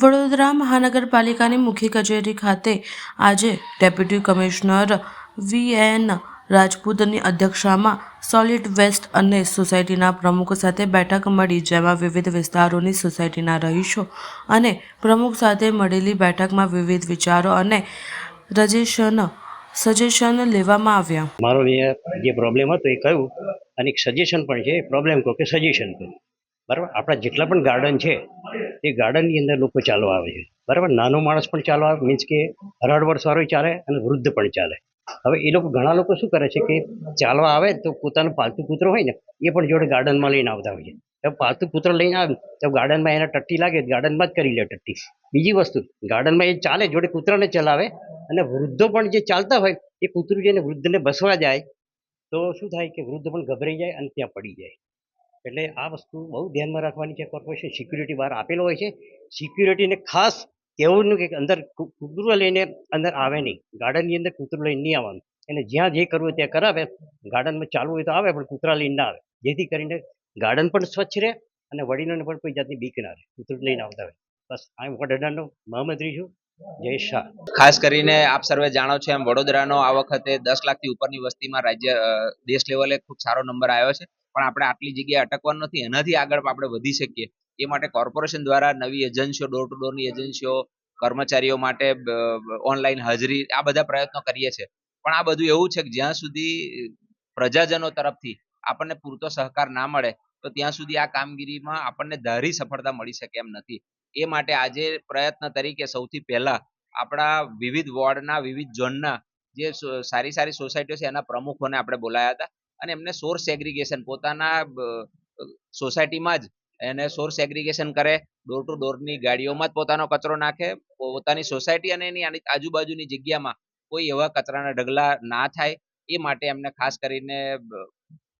વડોદરા મહાનગરપાલિકાની મુખ્ય કચેરી ખાતે આજે ડેપ્યુટી કમિશનર વી એન રાજપૂતની અધ્યક્ષતામાં સોલિડ વેસ્ટ અને સોસાયટીના પ્રમુખ સાથે બેઠક મળી, જેમાં વિવિધ વિસ્તારોની સોસાયટીના રહીશો અને પ્રમુખ સાથે મળેલી બેઠકમાં વિવિધ વિચારો અને રજેશન સજેશન લેવામાં આવ્યા. મારો જે પ્રોબ્લેમ હતો એ કહ્યું, અને એક સજેશન પણ છે પ્રોબ્લેમ કહો કે સજેશન કહ્યું બરાબર? આપણા જેટલા પણ ગાર્ડન છે, એ ગાર્ડનની અંદર લોકો ચાલવા આવે છે. બરાબર? નાનો માણસ પણ ચાલવા આવે મીન્સ કે અઢાર વર્ષવાળો ચાલે અને વૃદ્ધ પણ ચાલે. હવે એ લોકો, ઘણા લોકો શું કરે છે કે ચાલવા આવે તો પોતાનું પાલતુ કૂતરો હોય ને, એ પણ જોડે ગાર્ડનમાં લઈને આવતા હોય છે. પાલતુ કૂતરો લઈને આવે તો ગાર્ડનમાં એને ટટ્ટી લાગે ગાર્ડનમાં જ કરી લે ટટ્ટી. બીજી વસ્તુ ગાર્ડનમાં એ ચાલે, જોડે કૂતરાને ચલાવે અને વૃદ્ધો પણ જે ચાલતા હોય, એ કૂતરું જઈને વૃદ્ધને બસવા જાય, તો શું થાય કે વૃદ્ધ પણ ગભરાઈ જાય અને ત્યાં પડી જાય. એટલે આ વસ્તુ બહુ ધ્યાનમાં રાખવાની છે. કોર્પોરેશન સિક્યુરિટી બહાર આપેલો હોય છે. સિક્યુરિટીને ખાસ કહેવું કે અંદર કૂતરું લઈને અંદર આવે નહીં. ગાર્ડનની અંદર કૂતરું લઈને નહીં આવવાનું. એને જ્યાં જે કરવું હોય ત્યાં કરાવે. ગાર્ડનમાં ચાલવું હોય તો આવે, પણ કૂતરા લઈને ના આવે. જેથી કરીને ગાર્ડન પણ સ્વચ્છ રહે અને વડીલોને પણ કોઈ જાતની બીક ના રહે. કૂતરું લઈને આવતા હોય. બસ આઈ વોર્ડ અઢારનો મહામંત્રી છું. જય શાહ. ખાસ કરીને આપ સર્વે જાણો છો એમ વડોદરાનો આ વખતે દસ લાખથી ઉપરની વસ્તીમાં રાજ્ય દેશ લેવલે ખૂબ સારો નંબર આવ્યો છે. પણ આપણે આટલી જગ્યાએ અટકવાનું નથી. એનાથી આગળ આપણે વધી શકીએ. એ માટે કોર્પોરેશન દ્વારા નવી એજન્સીઓ ડોર ટુ ડોરની એજન્સીઓ કર્મચારીઓ માટે ઓનલાઈન હાજરી, આ બધા પ્રયત્નો કરીએ છીએ. પણ આ બધું એવું છે કે જ્યાં સુધી પ્રજાજનો તરફથી આપણને પૂરતો સહકાર ના મળે, તો ત્યાં સુધી આ કામગીરીમાં આપણને ધારી સફળતા મળી શકે એમ નથી. એ માટે આજે પ્રયત્ન તરીકે સૌથી પહેલા આપણા વિવિધ વોર્ડના, વિવિધ ઝોનના જે સારી સારી સોસાયટીઓ છે, એના પ્રમુખોને આપણે બોલાયા હતા. અને એમને સોર્સ એગ્રીગેશન પોતાના સોસાયટીમાં જ એને સોર્સ એગ્રિગેશન કરે. ડોર ટુ ડોરની ગાડીઓમાં જ પોતાનો કચરો નાખે. પોતાની સોસાયટી અને એની આજુબાજુની જગ્યામાં કોઈ એવા કચરાના ઢગલા ના થાય, એ માટે એમને ખાસ કરીને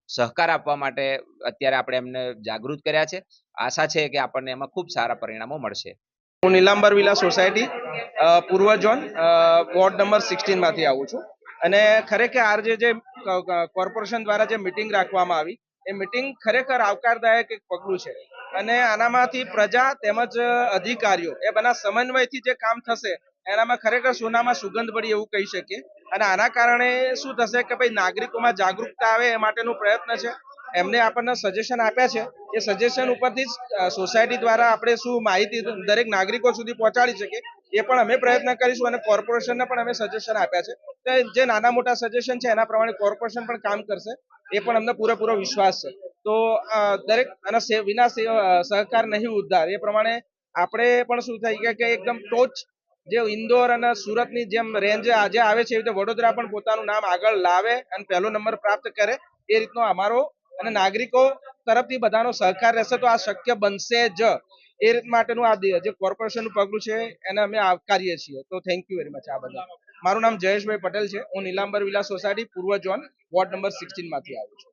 સહકાર આપવા માટે અત્યારે આપણે એમને જાગૃત કર્યા છે. આશા છે કે આપણને એમાં ખૂબ સારા પરિણામો મળશે. હું નીલાંબર વિલા સોસાયટી પૂર્વ ઝોન વોર્ડ નંબર સિક્સટીનમાંથી આવું છું. અને ખરેખર આ જે કોર્પોરેશન દ્વારા જે મિટિંગ રાખવામાં આવી, એ મિટિંગ ખરેખર આવકારદાયક એક પગલું છે. અને આનામાંથી પ્રજા તેમજ અધિકારીઓ, એ બના સમન્વયથી જે કામ થશે, એનામાં ખરેખર સોનામાં સુગંધ પડી એવું કહી શકીએ. અને આના કારણે શું થશે કે ભાઈ નાગરિકોમાં જાગૃતતા આવે એ માટેનો પ્રયત્ન છે. એમને આપણને સજેશન આપ્યા છે. એ સજેશન ઉપરથી જ સોસાયટી દ્વારા આપણે શું માહિતી દરેક નાગરિકો સુધી પહોંચાડી શકીએ, એ પણ અમે પ્રયત્ન કરીશું અને કોર્પોરેશનને પણ અમે સજેશન આપ્યા છે. જે નાના મોટા સજેશન છે, એના પ્રમાણે કોર્પોરેશન પણ કામ કરશે. એ પણ અમને પૂરેપૂરો વિશ્વાસ છે. તો દરેક, અને વિના સહકાર નહીં ઉદ્ધાર, એ પ્રમાણે આપણે પણ શું થઈ ગયા કે એકદમ ટોચ જે ઇન્દોર અને સુરતની જેમ રેન્જ આજે આવે છે, એવી રીતે વડોદરા પણ પોતાનું નામ આગળ લાવે અને પહેલો નંબર પ્રાપ્ત કરે, એ રીતનો અમારો અને નાગરિકો તરફથી બધાનો સહકાર રહેશે, તો આ શક્ય બનશે જ. એ રીત માટેનું આ જે કોર્પોરેશનનું પગલું છે, એને અમે આવકારીએ છીએ. તો થેન્ક યુ વેરી મચ આ બધા મારું નામ જયેશભાઈ પટેલ છે. હું નીલાંબર વિલા સોસાયટી પૂર્વ ઝોન વોર્ડ નંબર સિક્સટીનમાંથી આવું છું.